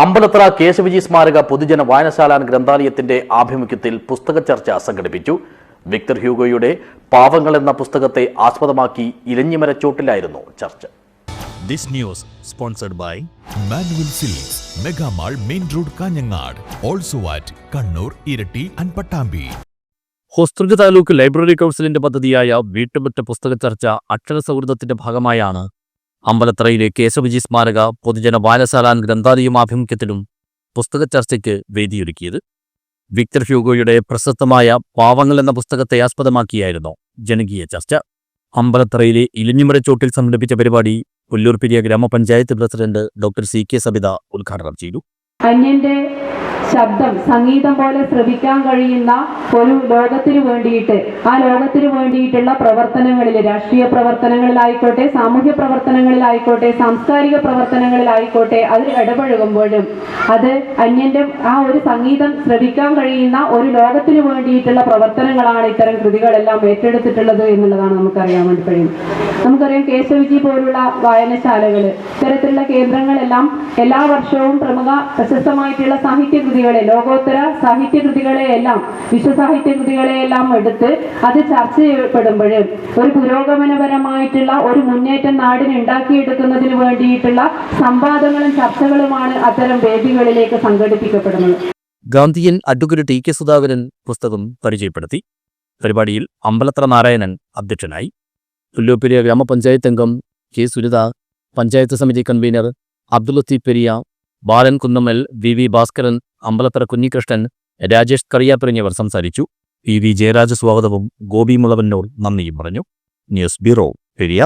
അമ്പലത്തറ കേശവജി സ്മാരക പൊതുജന വായനശാല ഗ്രന്ഥാലയത്തിന്റെ ആഭിമുഖ്യത്തിൽ പുസ്തക ചർച്ച സംഘടിപ്പിച്ചു. വിക്ടർ ഹ്യൂഗോയുടെ പാവങ്ങൾ എന്ന പുസ്തകത്തെ ആസ്പദമാക്കി ഇലഞ്ഞിമരച്ചോട്ടിലായിരുന്നു ചർച്ച. This news sponsored by Manuel Silks mega mall main road Kanhangad also at Kannur Iritty and Pattambi Hosdurg taluk library കൗൺസിലിന്റെ പദ്ധതിയായ വീട്ടുമുറ്റ പുസ്തക ചർച്ച അക്ഷര സൗഹൃദത്തിന്റെ ഭാഗമായാണ് അമ്പലത്തറയിലെ കേശവജി സ്മാരക പൊതുജന വായനശാല ഗ്രന്ഥാലയം ആഭിമുഖ്യത്തിലും പുസ്തക ചർച്ചയ്ക്ക് വേദിയൊരുക്കിയത് വിക്ടർ ഹ്യൂഗോയുടെ പ്രശസ്തമായ പാവങ്ങൾ എന്ന പുസ്തകത്തെ ആസ്പദമാക്കിയായിരുന്നു ജനകീയ ചർച്ച. അമ്പലത്തറയിലെ ഇലിഞ്ഞിമരച്ചോട്ടിൽ സംഘടിപ്പിച്ച പരിപാടി പുല്ലൂർപിരിയ ഗ്രാമപഞ്ചായത്ത് president doctor C K Sabitha ഉദ്ഘാടനം ചെയ്തു. ശബ്ദം സംഗീതം പോലെ ശ്രവിക്കാൻ കഴിയുന്ന ഒരു ലോകത്തിന് വേണ്ടിയിട്ട് ആ ലോകത്തിന് വേണ്ടിയിട്ടുള്ള പ്രവർത്തനങ്ങളിൽ രാഷ്ട്രീയ പ്രവർത്തനങ്ങളിലായിക്കോട്ടെ സാമൂഹ്യ പ്രവർത്തനങ്ങളിലായിക്കോട്ടെ സാംസ്കാരിക പ്രവർത്തനങ്ങളിലായിക്കോട്ടെ അതിൽ ഇടപഴകുമ്പോഴും അത് അന്യന്റെ ആ ഒരു സംഗീതം ശ്രവിക്കാൻ കഴിയുന്ന ഒരു ലോകത്തിന് വേണ്ടിയിട്ടുള്ള പ്രവർത്തനങ്ങളാണ് ഇത്തരം കൃതികളെല്ലാം ഏറ്റെടുത്തിട്ടുള്ളത് എന്നുള്ളതാണ് നമുക്കറിയാൻ വേണ്ടി കഴിയും നമുക്കറിയാം കേശവജി പോലുള്ള വായനശാലകൾ ഇത്തരത്തിലുള്ള കേന്ദ്രങ്ങളെല്ലാം എല്ലാ വർഷവും പ്രമുഖ പ്രശസ്തമായിട്ടുള്ള സാഹിത്യ കൃതികളെ ലോകോത്തര സാഹിത്യ കൃതികളെ എല്ലാം വിശ്വസാഹിത്യ കൃതികളെ എല്ലാം എടുത്ത് അത് ചർച്ച ചെയ്യപ്പെടുമ്പോൾ ഒരു പുരോഗമനപരമായിട്ടുള്ള ഒരു മുന്നേറ്റം നാടിന് ഉണ്ടാക്കിയെടുക്കുന്നതിന് വേണ്ടിയിട്ടുള്ള സംവാദങ്ങളും ചർച്ചകളുമാണ് അത്തരം വേദികളിലേക്ക് സംഘടിപ്പിക്കപ്പെടുന്നത്. Gandhian advocate T K Sudhakaran പുസ്തകം പരിചയപ്പെടുത്തി. പരിപാടിയിൽ അമ്പലത്ര നാരായണൻ അധ്യക്ഷനായി. പുല്ലൂപ്പെരിയ ഗ്രാമപഞ്ചായത്ത് അംഗം കെ സുനിത പഞ്ചായത്ത് സമിതി convener Abdul Latheef Periya Balan Kunnammal V V Bhaskaran Ambalathara Kunhikrishnan Rajesh Kariya എന്നിവർ സംസാരിച്ചു. പി വി ജയരാജ സ്വാഗതവും ഗോപി മുളവന്നൂർ നന്ദിയും പറഞ്ഞു. News bureau Periya